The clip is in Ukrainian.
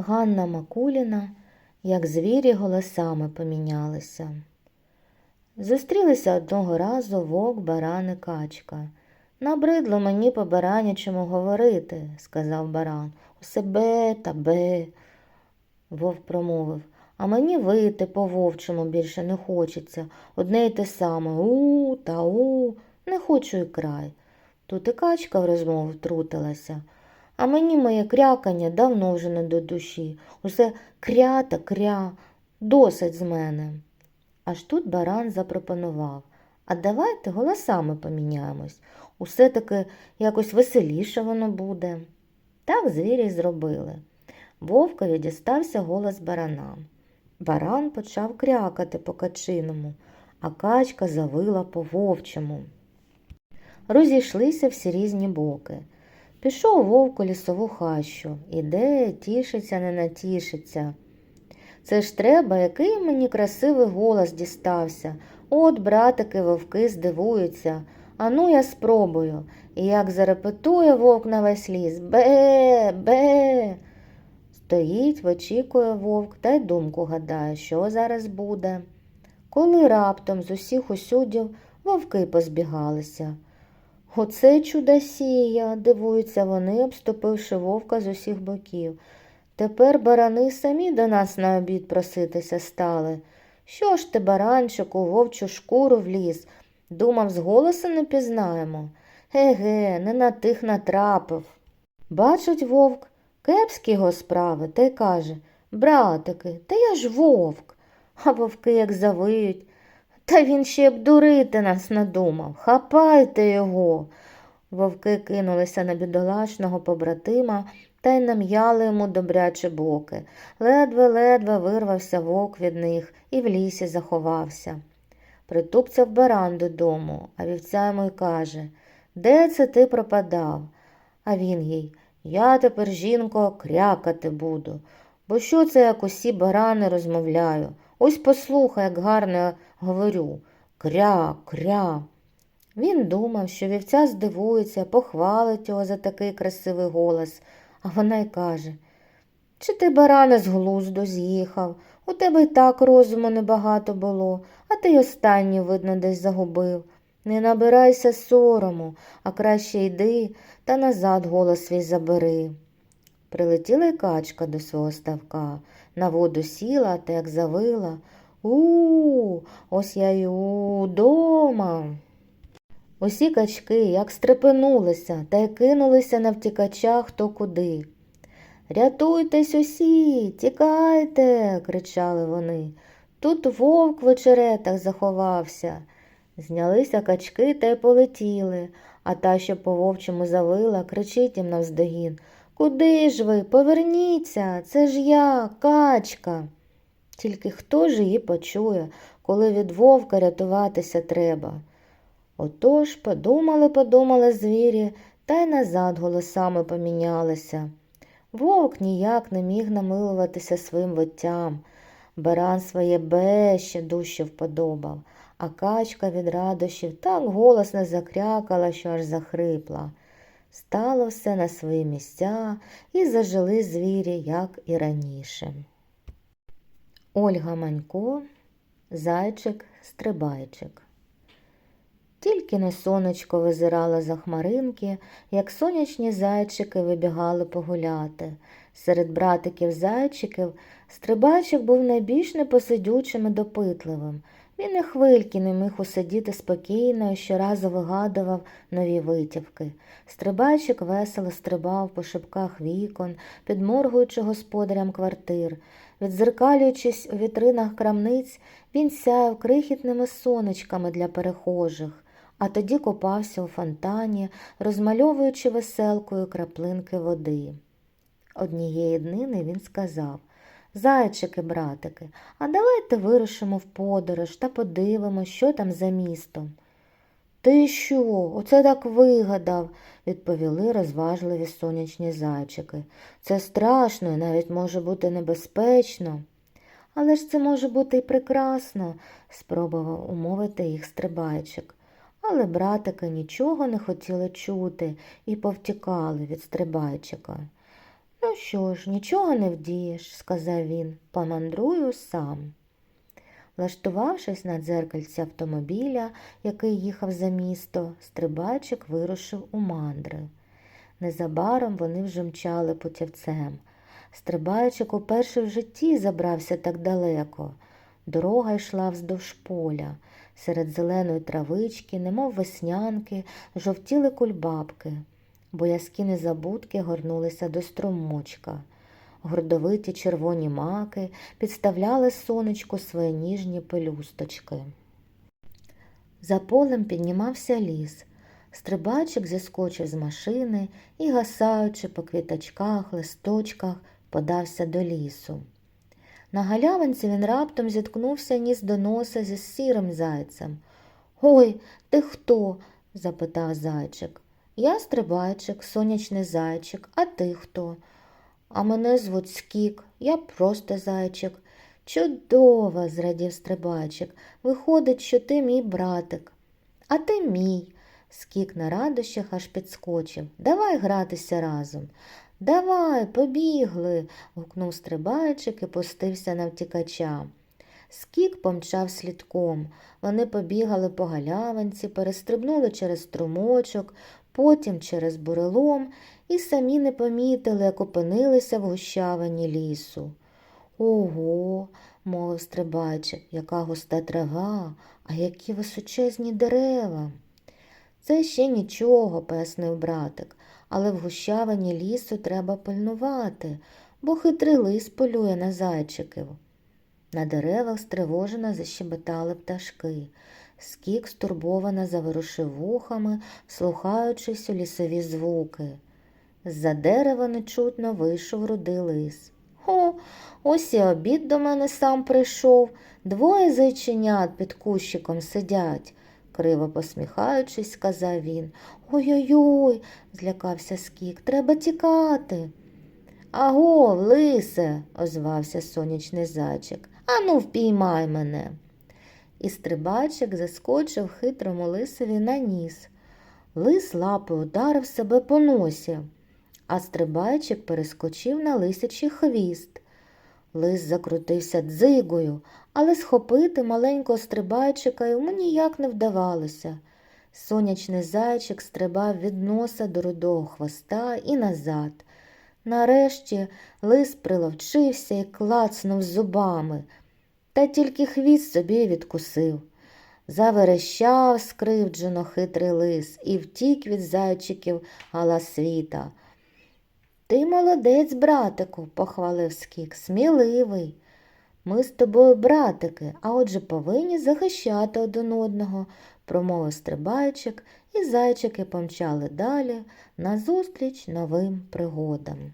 Ганна Макуліна, як звірі голосами помінялися. Зустрілися одного разу вовк, баран і качка. Набридло мені по баранячому говорити, сказав баран. Усе бе та бе, вовк промовив. А мені вити по вовчому більше не хочеться. Одне й те саме у та у, не хочу і край. Тут і качка в розмову втрутилася. А мені моє крякання давно вже не до душі. Усе кря та кря, досить з мене. Аж тут баран запропонував. А давайте голосами поміняємось. Усе таки якось веселіше воно буде. Так звірі зробили. Вовкові дістався голос барана. Баран почав крякати по качиному, а качка завила по вовчому. Розійшлися всі різні боки. Пішов вовк у лісову хащу. Іде, тішиться, не натішиться. Це ж треба, який мені красивий голос дістався. От, братики, вовки здивуються. Ану, я спробую. І як зарепетує вовк на весь ліс бе, бе. Стоїть, вичікує вовк та й думку гадає, що зараз буде. Коли раптом з усіх усюдів вовки позбігалися. Оце чудосія, дивуються вони, обступивши вовка з усіх боків. Тепер барани самі до нас на обід проситися стали. Що ж ти, баранчику, вовчу шкуру вліз? Думав, з голосу не пізнаємо. Еге, не на тих натрапив. Бачить вовк, кепські його справи, та й каже Братики, та я ж вовк. А вовки як завиють. Та він ще б дурити нас надумав. Хапайте його. Вовки кинулися на бідолашного побратима та й нам'яли йому добряче боки. Ледве-ледве вирвався вовк від них і в лісі заховався. Притупцяв баран додому, а вівця йому й каже Де це ти пропадав? А він їй Я тепер, жінко, крякати буду. Бо що це як усі барани розмовляю? Ось послухай, як гарно говорю. Кря, кря. Він думав, що вівця здивується, похвалить його за такий красивий голос, а вона й каже Чи ти баране з глузду з'їхав? У тебе й так розуму небагато було, а ти й останнє, видно, десь загубив. Не набирайся сорому, а краще йди та назад голос свій забери. Прилетіла й качка до свого ставка, на воду сіла та як завила. У, ось я й удома. Усі качки як стрепенулися та й кинулися на втікача хто куди. Рятуйтесь усі, тікайте, кричали вони. Тут вовк в очеретах заховався. Знялися качки та й полетіли, а та, що по вовчому завила, кричить їм навздогін. Куди ж ви? Поверніться, це ж я, качка. Тільки хто ж її почує, коли від вовка рятуватися треба? Отож подумали, подумали звірі, та й назад голосами помінялися. Вовк ніяк не міг намилуватися своїм виттям. Баран своє бе ще дужче вподобав, а качка від радощів так голосно закрякала, що аж захрипла. Стало все на свої місця і зажили звірі, як і раніше. Ольга Манько, зайчик, стрибайчик. Тільки на сонечко визирало за хмаринки, як сонячні зайчики вибігали погуляти. Серед братиків зайчиків стрибайчик був найбільш непосидючим і допитливим. Він і хвильки не міг усидіти спокійно і щоразу вигадував нові витівки. Стрибайчик весело стрибав по шибках вікон, підморгуючи господарям квартир. Відзеркалюючись у вітринах крамниць, він сяяв крихітними сонечками для перехожих, а тоді копався у фонтані, розмальовуючи веселкою краплинки води. Однієї днини він сказав Зайчики, братики, а давайте вирушимо в подорож та подивимось, що там за містом. Ти що? Оце так вигадав, відповіли розважливі сонячні зайчики. Це страшно і навіть може бути небезпечно. Але ж це може бути і прекрасно, спробував умовити їх стрибайчик. Але братики нічого не хотіли чути і повтікали від стрибайчика. Ну що ж, нічого не вдієш, сказав він, помандрую сам. Влаштувавшись на дзеркальці автомобіля, який їхав за місто, стрибайчик вирушив у мандри. Незабаром вони вже мчали путівцем. Стрибайчик уперше в житті забрався так далеко. Дорога йшла вздовж поля. Серед зеленої травички, немов веснянки, жовтіли кульбабки. Боязкі незабудки горнулися до струмочка. Гордовиті червоні маки підставляли сонечку свої ніжні пелюсточки. За полем піднімався ліс. Стрибачик зіскочив з машини і, гасаючи по квіточках, листочках, подався до лісу. На галявинці він раптом зіткнувся ніс до носа зі сірим зайцем. Ой, ти хто? запитав зайчик. Я стрибайчик, сонячний зайчик, а ти хто? А мене звуть Скік, я просто зайчик. Чудово, зрадів стрибайчик. Виходить, що ти мій братик. А ти мій. Скік на радощах аж підскочив. Давай гратися разом. Давай, побігли. гукнув стрибайчик і пустився на втікача. Скік помчав слідком. Вони побігали по галявинці, перестрибнули через струмочок, потім через бурелом і самі не помітили, як опинилися в гущавині лісу. Ого, мовив стрибайчик, яка густа трава, а які височезні дерева. Це ще нічого, пояснив братик, але в гущавині лісу треба пильнувати, бо хитрий лис полює на зайчиків. На деревах стривожено защебетали пташки. Скік стурбовано заворушив вухами, слухаючись у лісові звуки. З-за дерева нечутно вийшов рудий лис. О, ось і обід до мене сам прийшов. Двоє зайченят під кущиком сидять, криво посміхаючись, сказав він. Ой-ой-ой, злякався Скік, треба тікати. Аго, лисе, озвався сонячний зайчик. Ану, впіймай мене. І стрибачик заскочив хитрому лисові на ніс. Лис лапою ударив себе по носі, а стрибайчик перескочив на лисячий хвіст. Лис закрутився дзигою, але схопити маленького стрибайчика йому ніяк не вдавалося. Сонячний зайчик стрибав від носа до рудого хвоста і назад. Нарешті лис приловчився і клацнув зубами, та тільки хвіст собі відкусив. Заверещав скривджено хитрий лис і втік від зайчиків гала світа. Ти молодець, братику, похвалив Скік, сміливий. Ми з тобою братики, а отже повинні захищати один одного, промовив стрибайчик, і зайчики помчали далі назустріч новим пригодам.